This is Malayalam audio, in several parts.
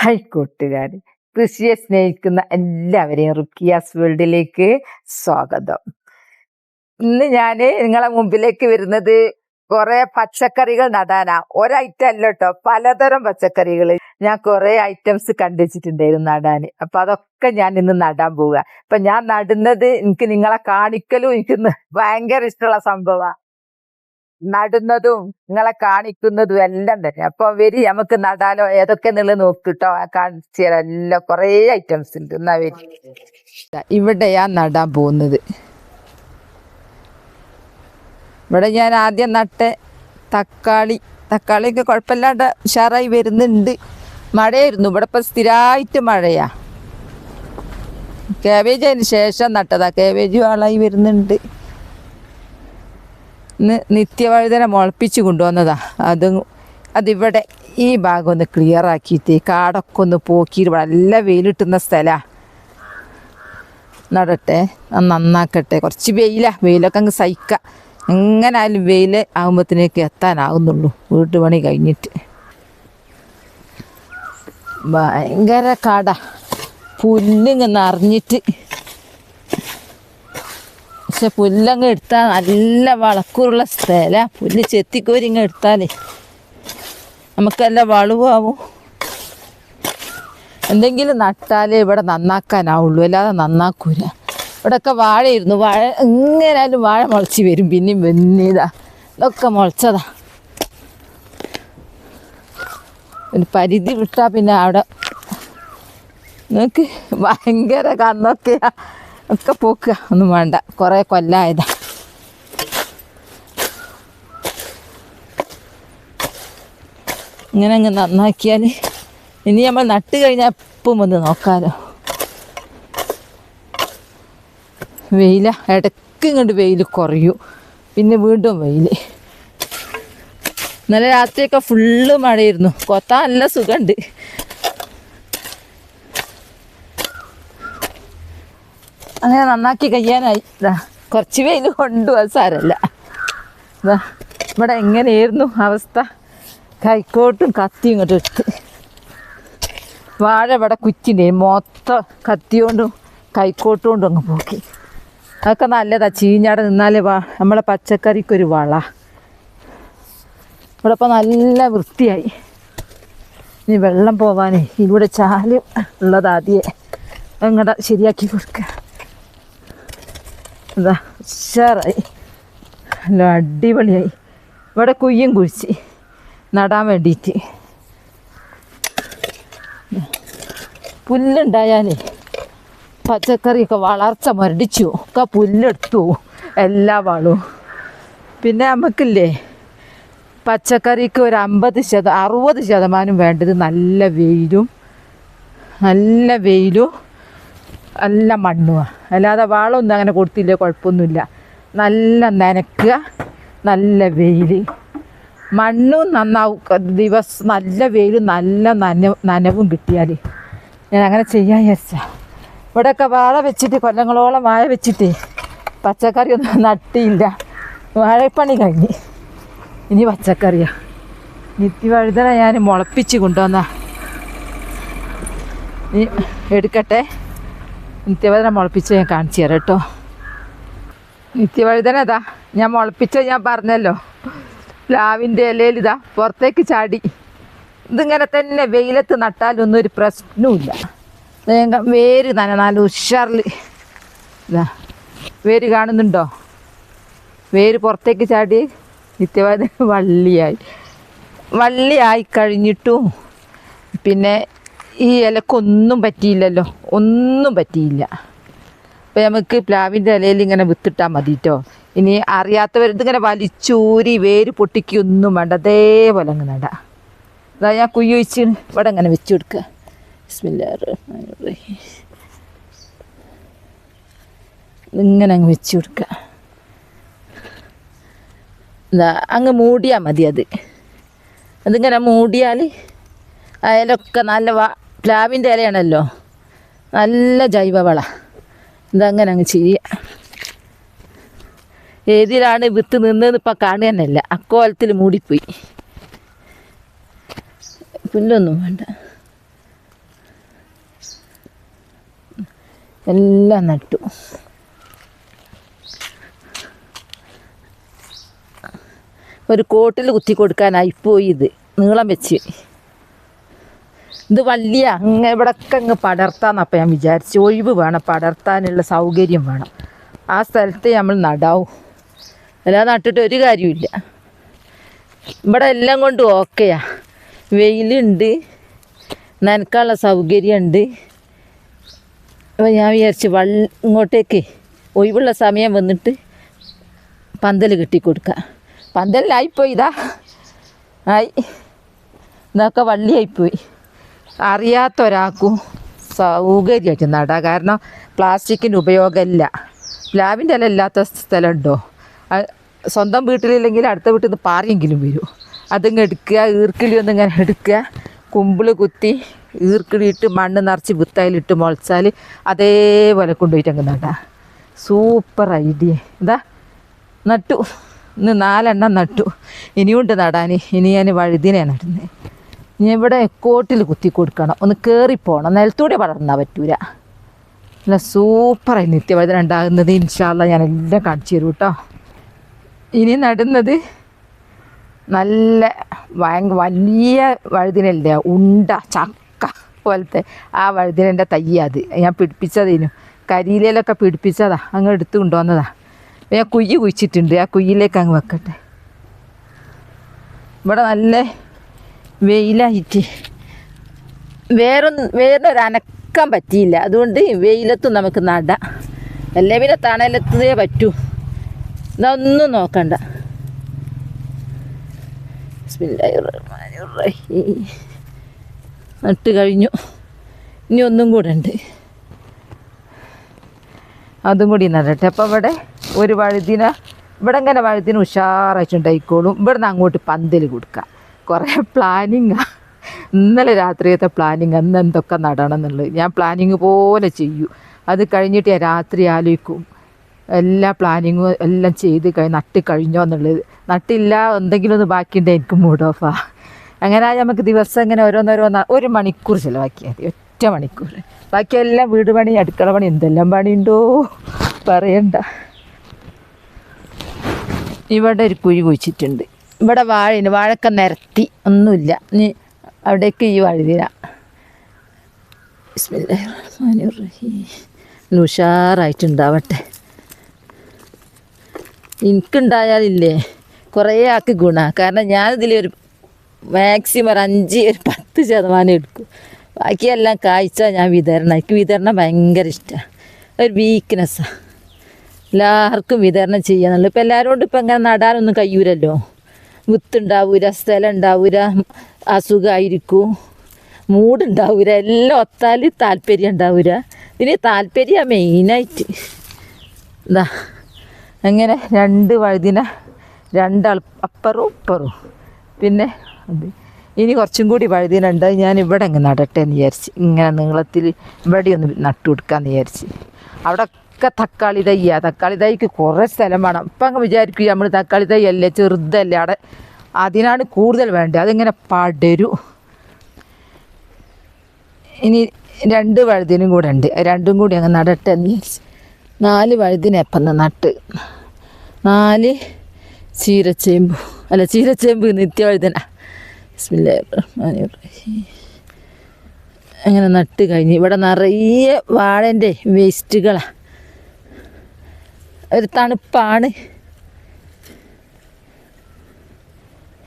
ഹായ് കൂട്ടുകാർ കൃഷിയെ സ്നേഹിക്കുന്ന എല്ലാവരെയും റുക്കിയാസ് വേൾഡിലേക്ക് സ്വാഗതം. ഇന്ന് ഞാൻ നിങ്ങളെ മുമ്പിലേക്ക് വരുന്നത് കുറെ പച്ചക്കറികൾ നടാനാ. ഒരൈറ്റം അല്ല കേട്ടോ പലതരം പച്ചക്കറികൾ ഞാൻ കുറെ ഐറ്റംസ് കണ്ടുവച്ചിട്ടുണ്ടായിരുന്നു നടാൻ അപ്പൊ അതൊക്കെ ഞാൻ ഇന്ന് നടാൻ പോവുക. അപ്പൊ ഞാൻ നടുന്നത് എനിക്ക് നിങ്ങളെ കാണിക്കലും എനിക്ക് ഭയങ്കര ഇഷ്ടമുള്ള സംഭവമാണ് നടുന്നതും നിങ്ങളെ കാണിക്കുന്നതും എല്ലാം തന്നെ. അപ്പൊ വരി നമുക്ക് നടാലോ? ഏതൊക്കെ നിങ്ങൾ നോക്കിട്ടോ? തരാം എല്ലാം കുറേ ഐറ്റംസ് ഉണ്ട്. എന്നാ വരി? ഇവിടെയാ നടാൻ പോകുന്നത്. ഇവിടെ ഞാൻ ആദ്യം നട്ട തക്കാളി. തക്കാളിയൊക്കെ കുഴപ്പമില്ലാണ്ട് ഉഷാറായി വരുന്നുണ്ട്. മഴയായിരുന്നു. ഇവിടെ ഇപ്പം സ്ഥിരമായിട്ട് മഴയാ. കാബേജ് അതിന് ശേഷം നട്ടതാ. കാബേജ് ആളായി വരുന്നുണ്ട്. നിത്യവഴുതന മുളപ്പിച്ച് കൊണ്ടുവന്നതാ. അത് അതിവിടെ ഈ ഭാഗം ഒന്ന് ക്ലിയർ ആക്കിയിട്ട് കാടൊക്കെ ഒന്ന് പോക്കിയിട്ട് നല്ല വെയിലിട്ടുന്ന സ്ഥലമാണ് നടട്ടെ നന്നാക്കട്ടെ. കുറച്ച് വെയിലാ. വെയിലൊക്കെ അങ്ങ് സഹിക്കാം. എങ്ങനായാലും വെയിൽ ആകുമ്പോഴത്തേക്ക് എത്താനാകുന്നുള്ളൂ വീട്ടുപണി കഴിഞ്ഞിട്ട്. ഭയങ്കര കാട. പുല്ലിങ്ങ് നിറഞ്ഞിട്ട്. പക്ഷെ പുല്ലങ്ങ് എടുത്താൽ നല്ല വളക്കൂറുള്ള സ്ഥല. പുല്ല് ചെത്തിക്കോരി ഇങ്ങ് എടുത്താലേ. നമുക്കെല്ലാം വളവാവും എന്തെങ്കിലും നട്ടാലേ ഇവിടെ നന്നാക്കാനാവുള്ളൂ. അല്ലാതെ നന്നാക്കൂല. ഇവിടെയൊക്കെ വാഴയിരുന്നു. വാഴ എങ്ങനെയായാലും വാഴ മുളച്ച് വരും. പിന്നെയും വെന്നിതാ. ഇതൊക്കെ മുളച്ചതാ. ഒരു പരിധി വിട്ടാൽ പിന്നെ അവിടെ. നിങ്ങൾക്ക് ഭയങ്കര കന്നൊക്കെയാ. ഒക്കെ പോക്കുക ഒന്നും വേണ്ട. കുറേ കൊല്ലായതാ. ഇങ്ങനെ അങ്ങ് നന്നാക്കിയാൽ ഇനി നമ്മൾ നട്ട് കഴിഞ്ഞാൽ എപ്പം വന്ന് നോക്കാലോ. വെയില ഇടയ്ക്ക് ഇങ്ങോട്ട് വെയിൽ കുറയും. പിന്നെ വീണ്ടും വെയിൽ ഇന്നലെ രാത്രിയൊക്കെ ഫുള്ള് മഴയായിരുന്നു. കൊത്താൻ നല്ല സുഖമുണ്ട് അങ്ങനെ നന്നാക്കി കഴിയാനായി കുറച്ച് വെയിൽ കൊണ്ടു അത് സാരല്ല ഇവിടെ എങ്ങനെയായിരുന്നു അവസ്ഥ? കൈക്കോട്ടും കത്തിയും ഇങ്ങോട്ട് എടുത്ത്. വാഴ ഇവിടെ കുറ്റിന്റെ മൊത്തം കത്തിയോണ്ടും കൈക്കോട്ടുകൊണ്ടും അങ്ങ് പോക്കി. അതൊക്കെ നല്ലതാ ചീഞ്ഞാടെ നിന്നാലേ വാ നമ്മളെ പച്ചക്കറിക്കൊരു വള. ഇവിടെ ഇപ്പം നല്ല വൃത്തിയായി. ഇനി വെള്ളം പോവാനേ ഇവിടെ ചാലും ഉള്ളത് ആദ്യം. അങ്ങടെ ശരിയാക്കി കൊടുക്കുക എന്താ ഉഷാറായി. നല്ല അടിപൊളിയായി. ഇവിടെ കുയ്യും കുഴിച്ച് നടാൻ വേണ്ടിയിട്ട് പുല്ലുണ്ടായാലേ പച്ചക്കറിയൊക്കെ വളർച്ച മരടിച്ചു. ഒക്കെ പുല്ലെടുത്തു. എല്ലാ വളവും. പിന്നെ നമുക്കില്ലേ പച്ചക്കറിക്ക് ഒരു അമ്പത് ശത അറുപത് ശതമാനം വേണ്ടത് നല്ല വെയിലും നല്ല വെയിലും നല്ല മണ്ണുക അല്ലാതെ വളമൊന്നും അങ്ങനെ കൊടുത്തില്ല കുഴപ്പമൊന്നുമില്ല. നല്ല നനക്കുക നല്ല വെയിൽ മണ്ണും നന്നാവും. ദിവസം നല്ല വെയിലും നല്ല നന നനവും കിട്ടിയാൽ ഞാൻ അങ്ങനെ ചെയ്യാൻ വിചാരിച്ച. ഇവിടെയൊക്കെ വാഴ വെച്ചിട്ട് കൊല്ലങ്ങളോളം വാഴ വെച്ചിട്ട് പച്ചക്കറിയൊന്നും നട്ടിയില്ല. വാഴപ്പണി കഴിഞ്ഞ്. ഇനി പച്ചക്കറിയാ. നിത്യവഴുതന ഞാൻ മുളപ്പിച്ച് കൊണ്ടുവന്ന. എടുക്കട്ടെ. നിത്യവഴുതന മുളപ്പിച്ച് ഞാൻ കാണിച്ചു തരാം കേട്ടോ. നിത്യവഴുതന ഇതാ ഞാൻ മുളപ്പിച്ച ഞാൻ പറഞ്ഞല്ലോ. പ്ലാവിന്റെ ഇലയിൽ ഇതാ പുറത്തേക്ക് ചാടി. ഇതിങ്ങനെ തന്നെ വെയിലത്ത് നട്ടാലൊന്നും ഒരു പ്രശ്നവുമില്ല. വേര് തന്നെ ഉഷാറിൽ ഇതാ വേര് കാണുന്നുണ്ടോ? വേര് പുറത്തേക്ക് ചാടി നിത്യവാദ വള്ളിയായി. വള്ളിയായി കഴിഞ്ഞിട്ടും പിന്നെ ഈ ഇലക്കൊന്നും പറ്റിയില്ലല്ലോ. ഒന്നും പറ്റിയില്ല. അപ്പം നമുക്ക് പ്ലാവിന്റെ ഇലയിൽ ഇങ്ങനെ വിത്തിട്ടാൽ മതി കേട്ടോ ഇനി അറിയാത്തവരുത് ഇങ്ങനെ വലിച്ചൂരി വേര് പൊട്ടിക്കൊന്നും വേണ്ട. അതേപോലെ അങ്ങനെ ഇടാം അതാ ഞാൻ കുയ്യ് വെച്ച് ഇവിടെ അങ്ങനെ വെച്ച് കൊടുക്കുക. ഇങ്ങനെ അങ്ങ് വെച്ച് കൊടുക്കുക എന്താ അങ്ങ് മൂടിയാൽ മതി അത്. അതിങ്ങനെ മൂടിയാൽ അതിലൊക്കെ നല്ല പ്ലാവിന്റെ ഇലയാണല്ലോ. നല്ല ജൈവവള. ഇതങ്ങനെ അങ്ങ് ചെയ്യുക ഏതിലാണ് വിത്ത് നിന്നതെന്ന് ഇപ്പം കാണുകയെന്നല്ല. അക്കോലത്തിൽ മൂടിപ്പോയി. പുല്ലൊന്നും വേണ്ട. എല്ലാം നട്ടു. ഒരു കോട്ടിൽ കുത്തി കൊടുക്കാനായി പോയി ഇത്. നീളം വെച്ച്. ഇത് വലിയ അങ്ങ് ഇവിടൊക്കെ അങ്ങ് പടർത്താന്നപ്പം ഞാൻ വിചാരിച്ചു. ഒഴിവ് വേണം പടർത്താനുള്ള സൗകര്യം വേണം. ആ സ്ഥലത്ത് നമ്മൾ നടാവും. അല്ലാതെ നട്ടിട്ട് ഒരു കാര്യമില്ല ഇവിടെ എല്ലാം കൊണ്ടും ഓക്കെയാ. വെയിലുണ്ട് നനക്കാനുള്ള സൗകര്യമുണ്ട്. അപ്പോൾ ഞാൻ വിചാരിച്ചു വള്ള ഇങ്ങോട്ടേക്ക് ഒഴിവുള്ള സമയം വന്നിട്ട് പന്തൽ കെട്ടിക്കൊടുക്കുക പന്തലിലായിപ്പോയി ഇതാ. ആയി. ഇതൊക്കെ വള്ളിയായിപ്പോയി. അറിയാത്ത ഒരാൾക്കും സൗകര്യമായിട്ട് നടാം. കാരണം പ്ലാസ്റ്റിക്കിന്റെ ഉപയോഗമില്ല. പ്ലാവിന്റെ ഇല ഇല്ലാത്ത സ്ഥലമുണ്ടോ? സ്വന്തം വീട്ടിലില്ലെങ്കിൽ അടുത്ത വീട്ടിൽ നിന്ന് പാറിയെങ്കിലും വരും. അതിങ്ങ് എടുക്കുക ഈർക്കിളി ഒന്ന് ഇങ്ങനെ എടുക്കുക. കുമ്പിൾ കുത്തി ഈർക്കിളിയിട്ട് മണ്ണ് നിറച്ച് വിത്തയിലിട്ട് മുളച്ചാൽ അതേപോലെ കൊണ്ടുപോയിട്ട് അങ്ങ് നടാം. Super idea. എന്താ നട്ടു. ഇന്ന് നാലെണ്ണം നട്ടു. ഇനിയുണ്ട് നടാൻ. ഇനി ഞാൻ വഴുതിനെ നടുന്നത്. ഇനി ഇവിടെ കോട്ടിൽ കുത്തി കൊടുക്കണം. ഒന്ന് കയറിപ്പോകണം നിലത്തൂടെ വളർന്നാൽ പറ്റൂല. നല്ല സൂപ്പറായി നിത്യവേദന ഉണ്ടാകുന്നത്. ഇൻഷാല്ല ഞാൻ എല്ലാം കാണിച്ചു തരും കേട്ടോ. ഇനി നടുന്നത് നല്ല ഭയങ്കര വലിയ വഴുതിനല്ലേ? ഉണ്ട ചക്ക പോലത്തെ ആ വഴുതിനന്റെ തയ്യ അത്. ഞാൻ പിടിപ്പിച്ചതിനു. കരിയിലൊക്കെ പിടിപ്പിച്ചതാ. അങ്ങ് എടുത്തു കൊണ്ടുവന്നതാ. ഞാൻ കുയ്യ് കുഴിച്ചിട്ടുണ്ട്. ആ കുയ്യിലേക്ക് അങ്ങ് വെക്കട്ടെ. ഇവിടെ നല്ല വെയിലായിട്ട് വേറൊന്നും വേറൊരു അനക്കാൻ പറ്റിയില്ല. അതുകൊണ്ട് വെയിലത്തും നമുക്ക് നടാം. അല്ലേ? പിന്നെ തണലെത്തേ പറ്റൂ. ഇതൊന്നും നോക്കണ്ട. നട്ട് കഴിഞ്ഞു. ഇനി ഒന്നും കൂടെ ഉണ്ട്. അതും കൂടി നടട്ടെ. അപ്പോൾ ഇവിടെ ഒരു വഴുതിന ഇവിടെ ഇങ്ങനെ വഴുതിന് ഉഷാറായിട്ടുണ്ടായിക്കോളും ഇവിടുന്ന് അങ്ങോട്ട് പന്തൽ കൊടുക്കാം. കുറേ പ്ലാനിങ്ങാണ് ഇന്നലെ രാത്രിയത്തെ പ്ലാനിങ് അന്ന് എന്തൊക്കെ നടണം എന്നുള്ളത്. ഞാൻ പ്ലാനിങ് പോലെ ചെയ്യും. അത് കഴിഞ്ഞിട്ട് ഞാൻ രാത്രി ആലോചിക്കും. എല്ലാ പ്ലാനിങ്ങും എല്ലാം ചെയ്ത് കഴിഞ്ഞ് നട്ട് കഴിഞ്ഞോ എന്നുള്ളത്. നട്ടില്ല എന്തെങ്കിലും ഒന്ന് ബാക്കിയുണ്ടെങ്കിൽ എനിക്ക് മൂഡ് ഓഫാ അങ്ങനെ നമുക്ക് ദിവസം ഇങ്ങനെ ഓരോന്നോരോന്ന് ഒരു മണിക്കൂർ ചിലവാക്കിയാൽ മതി. ഒറ്റ മണിക്കൂർ. ബാക്കിയെല്ലാം വീട് പണി അടുക്കള പണി എന്തെല്ലാം പണിയുണ്ടോ? പറയണ്ട. ഇവിടെ ഒരു കുഴി കുഴിച്ചിട്ടുണ്ട്. ഇവിടെ വാഴയുണ്ട്. വാഴക്ക നിരത്തി. ഒന്നുമില്ല. ഇനി അവിടേക്ക് ഈ വഴുതിര ഉഷാറായിട്ടുണ്ടാവട്ടെ. എനിക്കുണ്ടായാലില്ലേ കുറേ ആൾക്ക് ഗുണ. കാരണം ഞാനിതിൽ ഒരു മാക്സിമം ഒരു അഞ്ച് ഒരു പത്ത് ശതമാനം എടുക്കും. ബാക്കിയെല്ലാം കാഴ്ച ഞാൻ വിതരണം. എനിക്ക് വിതരണം ഭയങ്കര ഇഷ്ടമാണ് ഒരു വീക്ക്നെസ്സാണ് എല്ലാവർക്കും വിതരണം ചെയ്യാന്നുള്ളൂ. ഇപ്പം എല്ലാവരോടും ഇപ്പം ഇങ്ങനെ നടാനൊന്നും കഴിയൂരല്ലോ വിത്തുണ്ടാവൂല സ്ഥലം ഉണ്ടാവൂല അസുഖമായിരിക്കും മൂടുണ്ടാവൂല എല്ലാം ഒത്താൽ താല്പര്യം ഉണ്ടാവൂല ഇതിന് താല്പര്യം മെയിനായിട്ട്. എന്താ അങ്ങനെ രണ്ട് വഴുതിന രണ്ടാൾ അപ്പറും ഇപ്പറും. പിന്നെ ഇനി കുറച്ചും കൂടി വഴുതിനുണ്ട്. ഞാൻ ഇവിടെ അങ്ങ് നടട്ടെ എന്ന് വിചാരിച്ച്. ഇങ്ങനെ നീളത്തിൽ ഇവിടെ ഒന്ന് നട്ടു കൊടുക്കാമെന്ന് വിചാരിച്ച്. അവിടെ ഒക്കെ തക്കാളി തയ്യാ തക്കാളി തൈക്ക് കുറേ സ്ഥലം വേണം. ഇപ്പം അങ്ങ് വിചാരിക്കും നമ്മൾ തക്കാളി തൈ അല്ലേ ചെറുതല്ലേ അവിടെ. അതിനാണ് കൂടുതൽ വേണ്ടത്. അതിങ്ങനെ പടരും. ഇനി രണ്ട് വഴുതിനും കൂടെ ഉണ്ട്. രണ്ടും കൂടി അങ്ങ് നടട്ടെ. നാല് വഴുതിനെപ്പം നട്ട്. നാല് ചീരച്ചേമ്പ്. അല്ല ചീരച്ചേമ്പ് നിത്യവഴുതന. അങ്ങനെ നട്ട് കഴിഞ്ഞ് ഇവിടെ നിറയെ വാഴന്റെ വേസ്റ്റുകളാണ് ഒരു തണുപ്പാണ്.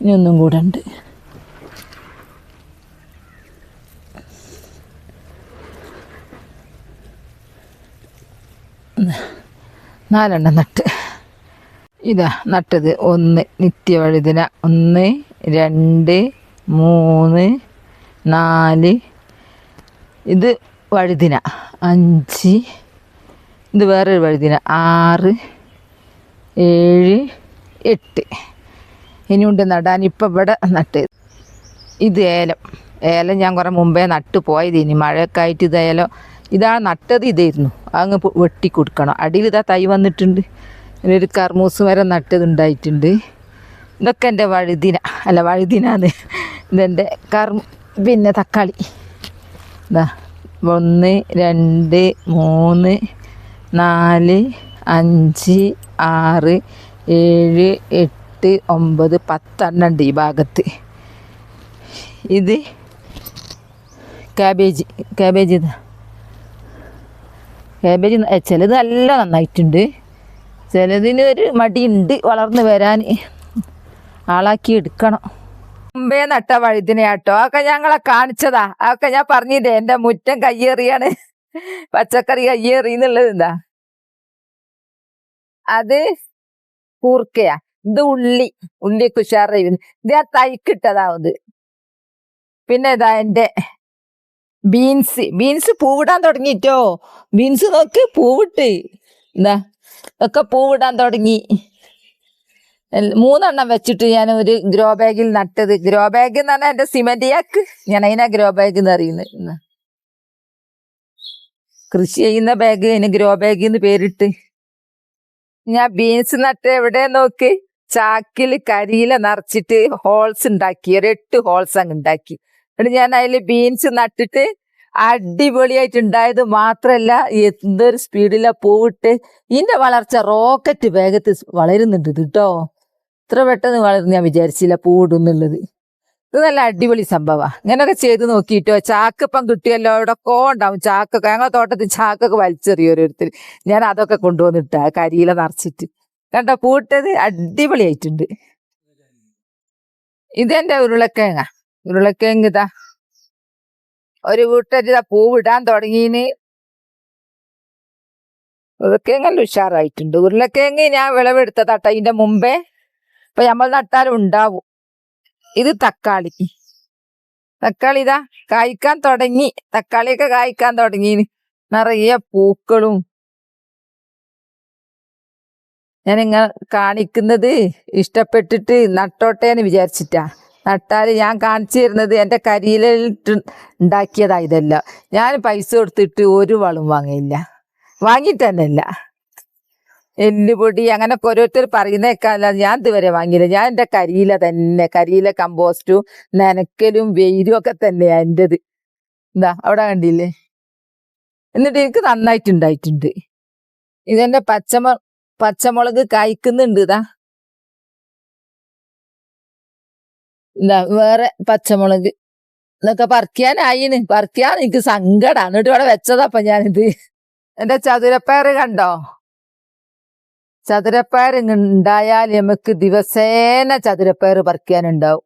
ഇനി ഒന്നും കൂടെ ഉണ്ട് നാലെണ്ണം നട്ട്. ഇതാ നട്ടത് ഒന്ന് നിത്യവഴുതിന. ഒന്ന് രണ്ട് മൂന്ന് നാല്. ഇത് വഴുതിന. അഞ്ച്. ഇത് വേറൊരു വഴുതിന. ആറ് ഏഴ് എട്ട്. ഇനിയുണ്ട് നടാൻ. ഇപ്പം ഇവിടെ നട്ട് ഇത് ഏലം. ഏലം ഞാൻ കുറേ മുമ്പേ നട്ട് പോയത് ഇനി മഴയൊക്കെ ആയിട്ട് ഇത് ഏലം. ഇതാ നട്ടത് ഇതായിരുന്നു. അങ്ങ് വെട്ടി കൊടുക്കണം. അടിയിൽ ഇതാ തൈ വന്നിട്ടുണ്ട്. പിന്നെ ഒരു കർമൂസ് മരം നട്ടത് ഉണ്ടായിട്ടുണ്ട് ഇതൊക്കെ എന്റെ വഴുതിന. അല്ല വഴുതിനാന്ന് ഇതെന്റെ കർ പിന്നെ തക്കാളി. ഇതാ ഒന്ന് രണ്ട് മൂന്ന് നാല് അഞ്ച് ആറ് ഏഴ് എട്ട് ഒമ്പത് പത്തെണ്ണം ഉണ്ട് ഈ ഭാഗത്ത്. ഇത് കാബേജ്. കാബേജ് ഏ, ചിലത് നല്ല നന്നായിട്ടുണ്ട്. ചിലതിന് ഒരു മടിയുണ്ട് വളർന്ന് വരാൻ. ആളാക്കി എടുക്കണം. മുമ്പേ നട്ട വഴുതിനെ കേട്ടോ അതൊക്കെ ഞങ്ങളെ കാണിച്ചതാ. അതൊക്കെ ഞാൻ പറഞ്ഞില്ലേ? എന്റെ മുറ്റം കയ്യേറിയാണ്. പച്ചക്കറി കയ്യേറി എന്നുള്ളത് എന്താ? അത് കൂർക്കയാ. ഇത് ഉള്ളി ഉള്ളി കുഷാറ് ഇത്. ആ തൈക്കിട്ടതാവത് പിന്നെ ഇതാ എന്റെ ബീൻസ്. ബീൻസ് പൂവിടാൻ തുടങ്ങിട്ടോ? ബീൻസ് നോക്ക് പൂവിട്ട്. എന്താ ഒക്കെ പൂവിടാൻ തുടങ്ങി. മൂന്നെണ്ണം വെച്ചിട്ട് ഞാൻ ഒരു ഗ്രോ ബാഗിൽ നട്ടത്. ഗ്രോ ബാഗ് എന്ന് പറഞ്ഞാൽ എന്റെ സിമന്റിയാക്ക് ഞാൻ അതിനാ ഗ്രോ ബാഗ് എന്ന് അറിയുന്നത്. കൃഷി ചെയ്യുന്ന ബാഗ് അതിന് ഗ്രോ ബാഗ് എന്ന് പേരിട്ട്. ഞാൻ ബീൻസ് നട്ട് എവിടെ നോക്ക്? ചാക്കിൽ കരിയില നിറച്ചിട്ട് ഹോൾസ് ഉണ്ടാക്കി. ഒരു എട്ട് ഹോൾസ് അങ്ങ് ഉണ്ടാക്കി. എന്നിട്ട് ഞാൻ അതിൽ ബീൻസ് നട്ടിട്ട് അടിപൊളിയായിട്ട് ഉണ്ടായത് മാത്രല്ല എന്തൊരു സ്പീഡിലാ പൂവിട്ട് ഇതിന്റെ വളർച്ച റോക്കറ്റ് വേഗത്തിൽ വളരുന്നുണ്ട് കേട്ടോ ഇത്ര പെട്ടെന്ന് വളർന്ന് ഞാൻ വിചാരിച്ചില്ല പൂവിടുന്നുള്ളത് ഇത് നല്ല അടിപൊളി സംഭവമാണ് ഇങ്ങനെയൊക്കെ ചെയ്ത് നോക്കിയിട്ടോ ചാക്കിപ്പം കിട്ടിയല്ലോ എവിടെക്കോ ഉണ്ടാവും ചാക്കൊക്കെ. ഞങ്ങളെ തോട്ടത്തിൽ ചാക്കൊക്കെ വലിച്ചെറിയും ഓരോരുത്തർ ഞാൻ അതൊക്കെ കൊണ്ടുവന്നിട്ട കരിയില നിറച്ചിട്ട്. കണ്ടോ പൂട്ടത് അടിപൊളിയായിട്ടുണ്ട്. ഇതെന്റെ ഉരുളക്കിഴങ്ങ? ഉരുളക്കിഴങ്ങ് ഇതാ. ഒരു വീട്ടരി പൂവിടാൻ തുടങ്ങീന്. ഉരുളക്കിഴങ്ങ് നല്ല ഉഷാറായിട്ടുണ്ട്. ഉരുളക്കിഴങ്ങ് ഞാൻ വിളവെടുത്തതാട്ടോ ഇതിന്റെ മുമ്പേ. ഇപ്പൊ നമ്മൾ നട്ടാലും ഉണ്ടാവും. ഇത് തക്കാളി. തക്കാളി ഇതാ കായ്ക്കാൻ തുടങ്ങി. തക്കാളിയൊക്കെ കായ്ക്കാൻ തുടങ്ങി നിറയെ പൂക്കളും. ഞാൻ ഇങ്ങനെ കാണിക്കുന്നത് ഇഷ്ടപ്പെട്ടിട്ട് നട്ടോട്ടെ എന്ന് വിചാരിച്ചിട്ടാ. നട്ടാൽ ഞാൻ കാണിച്ചു തരുന്നത് എന്റെ കരിയിലിട്ട് ഉണ്ടാക്കിയതാ ഇതല്ല. ഞാൻ പൈസ കൊടുത്തിട്ട് ഒരു വളം വാങ്ങിയില്ല. വാങ്ങിയിട്ട് തന്നെ ഇല്ല എല്ലുപൊടി അങ്ങനൊക്കെ ഓരോരുത്തർ പറയുന്നേക്കാല ഞാൻ ഇതുവരെ വാങ്ങിയില്ല. ഞാൻ എന്റെ കരിയില തന്നെ കരിയില കമ്പോസ്റ്റും നനക്കലും വെയിലും ഒക്കെ തന്നെയാ എന്റെത്. എന്താ അവിടെ കണ്ടില്ലേ? എന്നിട്ട് എനിക്ക് നന്നായിട്ടുണ്ടായിട്ടുണ്ട് ഇതെന്റെ പച്ചമ പച്ചമുളക് കായ്ക്കുന്നുണ്ട് ഇതാ എന്താ വേറെ പച്ചമുളക് എന്നൊക്കെ പറിക്കാനായിന്. പറിക്കാൻ എനിക്ക് സങ്കടാണ്. എന്നിട്ട് ഇവിടെ വെച്ചതാ ഞാനിത്. എന്റെ ചതുരപ്പയർ കണ്ടോ? ചതുരപ്പയർ ഉണ്ടായാൽ നമുക്ക് ദിവസേന ചതുരപ്പയർ പറിക്കാനുണ്ടാവും.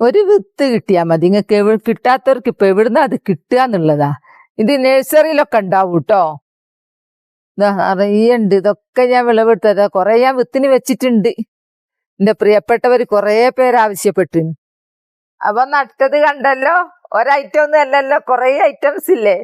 ഒരു വിത്ത് കിട്ടിയാൽ മതി. നിങ്ങൾക്ക് എവി കിട്ടാത്തവർക്ക് ഇപ്പൊ എവിടുന്ന അത് കിട്ടുക എന്നുള്ളതാ. ഇത് നഴ്സറിയിലൊക്കെ ഉണ്ടാവും കേട്ടോ അറിയുണ്ട് ഇതൊക്കെ ഞാൻ വിളവെടുത്തത്. കുറെ ഞാൻ വിത്തിന് വെച്ചിട്ടുണ്ട്. എന്റെ പ്രിയപ്പെട്ടവർ കുറെ പേര് ആവശ്യപ്പെട്ടു. അപ്പൊ നട്ടത് കണ്ടല്ലോ? ഒരൈറ്റം ഒന്നും അല്ലല്ലോ. കുറെ ഐറ്റംസ് ഇല്ലേ?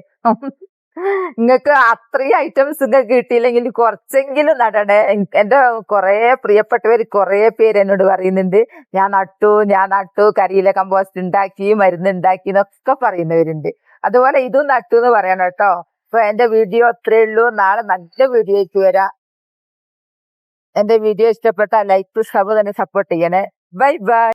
നിങ്ങൾക്ക് അത്രയും ഐറ്റംസ് ഒക്കെ കിട്ടിയില്ലെങ്കിൽ കുറച്ചെങ്കിലും നടണേ. എന്റെ കുറെ പ്രിയപ്പെട്ടവർ കുറേ പേര് എന്നോട് പറയുന്നുണ്ട്. ഞാൻ നട്ടു ഞാൻ നട്ടു കരിയിലെ കമ്പോസ്റ്റ് ഉണ്ടാക്കി മരുന്ന് ഉണ്ടാക്കി എന്നൊക്കെ പറയുന്നവരുണ്ട്. അതുപോലെ ഇതും നട്ടു എന്ന് പറയണം കേട്ടോ. അപ്പൊ എന്റെ വീഡിയോ അത്രേ ഉള്ളൂ. നാളെ നല്ല വീഡിയോയ്ക്ക് വരാം. എന്റെ വീഡിയോ ഇഷ്ടപ്പെട്ട ലൈക്ക് സബ് തന്നെ സപ്പോർട്ട് ചെയ്യണേ. Bye bye